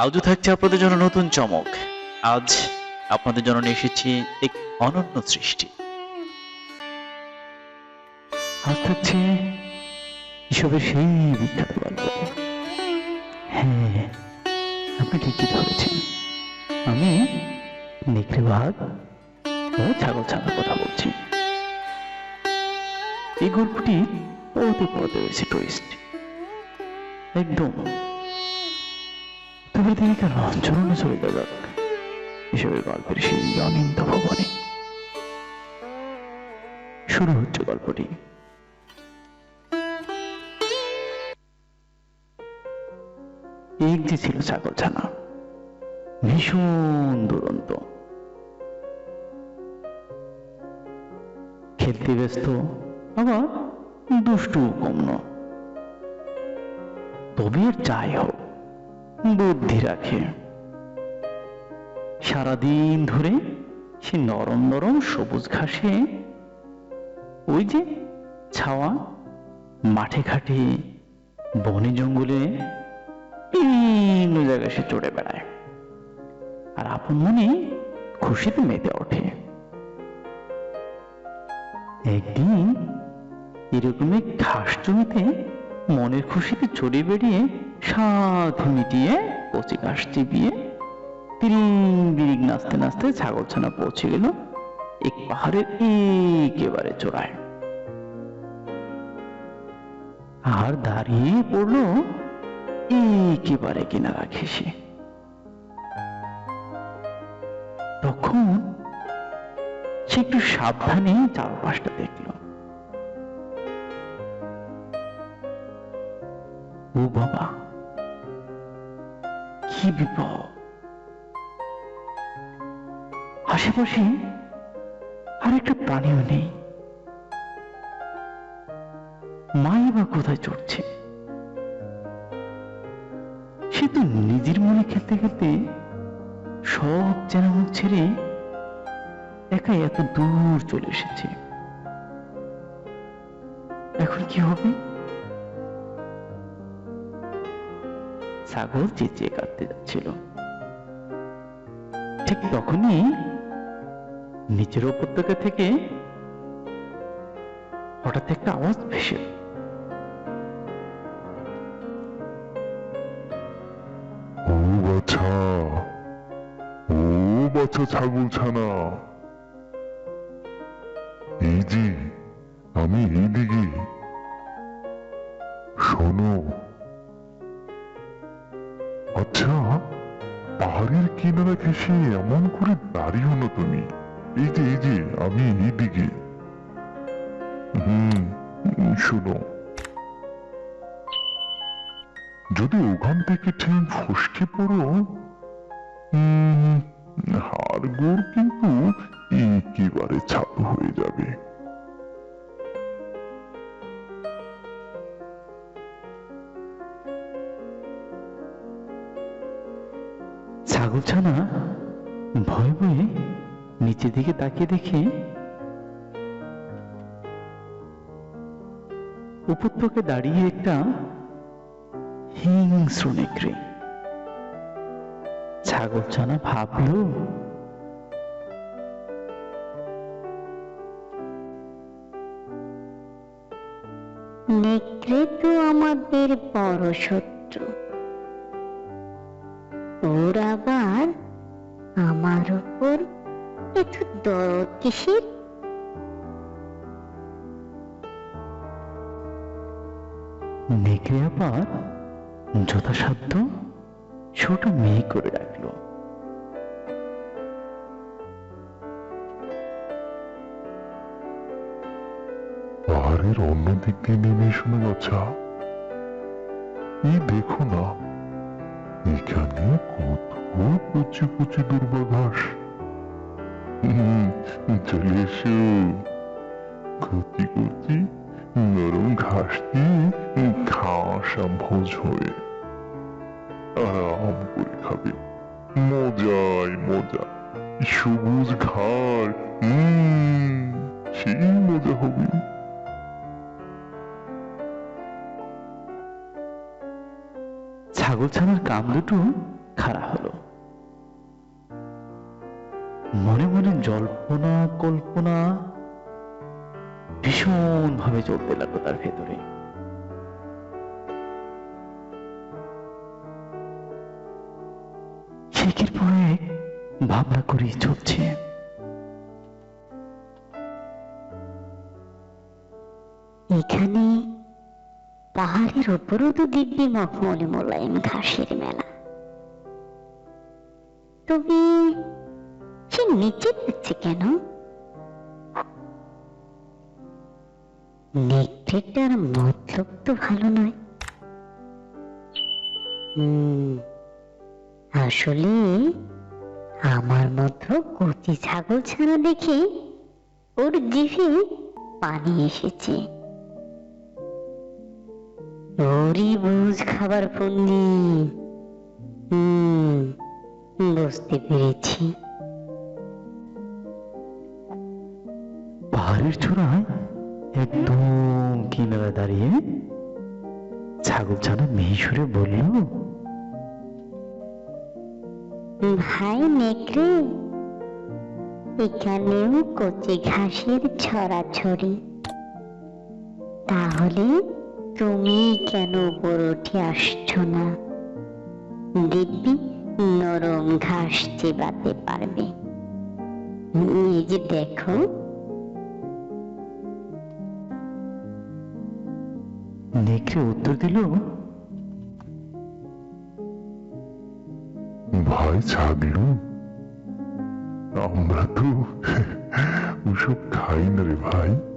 আজও থাকছে আপনাদের জন্য নতুন চমক। আজ আপনাদের জন্য নিয়ে এসেছি এক অনন্য সৃষ্টি। আজ থাকছে এসবের সেই বিখ্যাত গল্প। হ্যাঁ আপনি ঠিকই ধরেছেন। আমি নেকড়ে বাঘ ও ছাগল ছানার কথা বলছি। এই গল্পটি পড়তে পড়তে রয়েছে টুইস্ট একদম তবে তিনি কেন চলুন চলে যাক এসবের গল্পের সেই অনিন্দ ভবনে। শুরু হচ্ছে গল্পটি। এক যে ছিল ছাগল ছানা। ভীষণ দুরন্ত। খেলতে ব্যস্ত, আবার দুষ্টু কম তবে আর যাই হোক বুদ্ধি রাখে। সারাদিন ধরে সে নরম নরম সবুজ ঘাসে, ওই যে ছাওয়া মাঠে ঘাটে, বনে জঙ্গলে বিভিন্ন জায়গায় সে চড়ে বেড়ায়। আর আপন মনে খুশিতে মেতে ওঠে। একদিন এরকম এক ঘাস জমিতে মনের খুশিতে চড়ে বেরিয়ে সাথ মিটিয়ে কচি ঘাস চিবিয়ে তিরিং বিরিং নাচতে নাচতে ছাগল ছানা পৌঁছে গেল। এক পাহাড়ের একেবারে চড়ায়। আর দাঁড়িয়ে পড়ল একেবারে কিনারা ঘেসে তখন সে একটু সাবধানে চারপাশটা দেখল। ও বাবা কি বিপদ? আশেপাশে আর একটা প্রাণীও নেই। মাই বা কোথায় চড়ছে? সে তো নিজের মনে খেলতে খেলতে সব যেন ছেড়ে একা এত দূর চলে এসেছে। এখন কি হবে? ছাগল চেঁচিয়ে কাঁদতে যাচ্ছিল। ঠিক তখনই নিচের উপত্যকা থেকে হঠাৎ একটা আওয়াজ ভেসে ও বাছা, ও বাচ্চা ছাগল ছানা। এই যে, আমি এইদিকে। শোনো আচ্ছা পাহাড়ের কিনারা ঘেসে এমন করে দাঁড়িও না তুমি। এই যে এই যে, আমি এইদিকে। হুম, শোনো। যদি ওখান থেকে ঠিক ফসকে পড়ো হাড় গোড় কিন্তু একেবারে ছাতু হয়ে যাবে। ছাগলছানা ভয়ে ভয়ে নিচের দিকে তাকিয়ে দেখে উপত্যকে দাঁড়িয়ে একটা হিংস্র নেকড়ে। ছাগলছানা ভাবলো, নেকড়ে তো আমাদের বড় শত্রু। ওর আবার আমার উপর এত দরদ কিসের? নেকড়ে আবার যথাসাধ্য ছোট মেয়ে করে রাখল। পাহাড়ের অন্য দিক দিয়ে নেমে এসো না বাচ্চা এই দেখো না এখানে কত কুচি কুচি দুর্বাঘাস? চলে এসো। কচি কচি নরম ঘাস দিয়ে ঘাসা ভোজ হয়ে। আরাম করে খাবে। মজাই মজা। সবুজ ঘাস। সেই মজা হবে। ছাগল ছানার কাম দুটো খাড়া হলো। মনে মনে জল্পনা, কল্পনা ভীষণ ভাবে চলতে লাগল তার ভেতরে। একের পর ভাবনা করেই চলছে। এখানে পাহাড়ের ওপরও তো দিব্যি মখমলে মোলায়েম ঘাসের মেলা। তবে সে নিচে যাচ্ছে কেন? নেকড়েটার মতলব তো ভালো নয়। আসলে আমার মতো কচি ছাগল ছাড়া দেখে ওর জিভে পানি এসেছে। ওরই বুঝ খাবার ফন্দি। হুম বুঝতে পেরেছি। পাহাড়ের চূড়ায় একদম কিনারে দাঁড়িয়ে ছাগল ছানা সুরে বলল ভাই নেকড়ে এখানেও কচি ঘাসের ছড়াছড়ি। তাহলে তুমি কেন উপরে উঠে আসছো না? দিব্যি নরম ঘাস চেবাতে পারবে। এই যে দেখো। নেকড়ে উত্তর দিল? ভয় ছাগলু আমরা তো ওসব খাই না রে ভাই।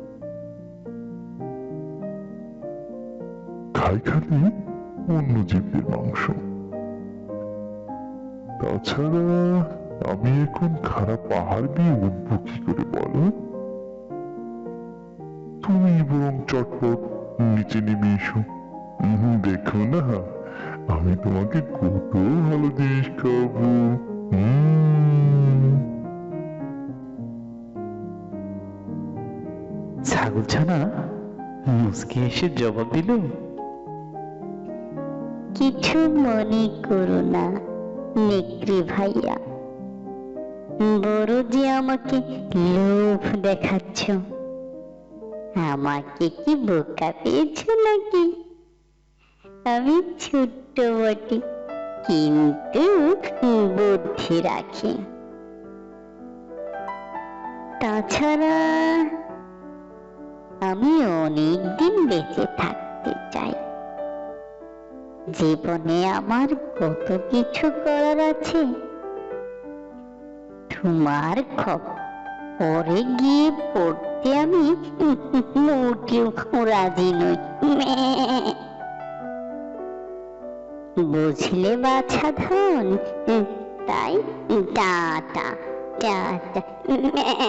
খাই খালি অন্য জীবের মাংস তাছাড়া আমি এখন খারাপ পাহাড় দিয়ে উঠবো কি করে বলো? তুমি বরং চটপট নিচে নেমে এসো। দেখো না, আমি তোমাকে কত ভালো জিনিস খাব উম। ছাগল ছানা মুসকে এসে জবাব দিল। কিছু মনে করো না নেকড়ে ভাইয়া। বড় যে আমাকে লোভ দেখাচ্ছ, আমাকে কি বোকা পেয়েছ নাকি? আমি ছোট্ট বটে, কিন্তু বুদ্ধি রাখি। তাছাড়া, আমি অনেকদিন বেঁচে থাকতে চাই। জীবনে আমার কত কিছু করার আছে তোমার খবর পরে গিয়ে পড়তে আমি মোটেও রাজি নই বুঝলে বাছা ধন তাই টাটা টাটা মেয়ে,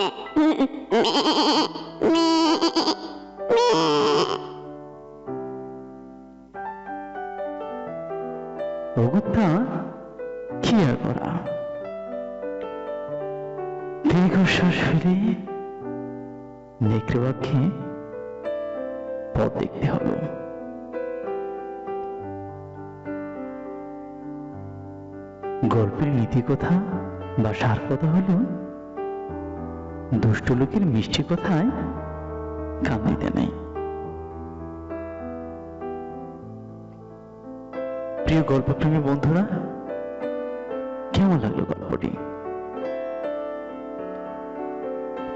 মেয়ে, মেয়ে। অগত্যা কি আর করা? দীর্ঘশ্বাস ফেলে নেকড়ে পাখি পথ দেখতে হলো গল্পের নীতি কথা বা সার কথা হলো দুষ্ট লোকের মিষ্টি কথায় কান দিতে নেই। প্রিয় গল্পপ্রেমী বন্ধুরা, কেমন লাগল গল্পটি?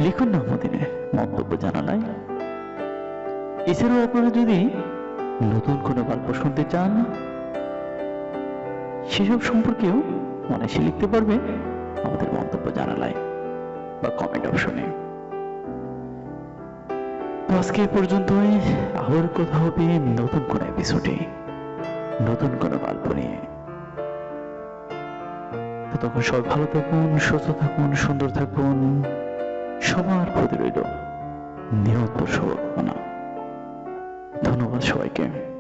লিখুন না আমাদের মন্তব্য জানালায়। এছাড়াও আপনারা যদি নতুন কোনো গল্প শুনতে চান, সেসব সম্পর্কেও অনায়াসে লিখতে পারবে আমাদের মন্তব্য জানালায় বা কমেন্ট অপশনে আজকে পর্যন্তই। আবার কথা হবে নতুন কোনো এপিসোডে নতুন কোনো গল্প নিয়ে। তো তখন সব ভালো থাকুন, সুস্থ থাকুন, সুন্দর থাকুন। সবার প্রতি রইল নিহত শুভকামনা। ধন্যবাদ সবাইকে।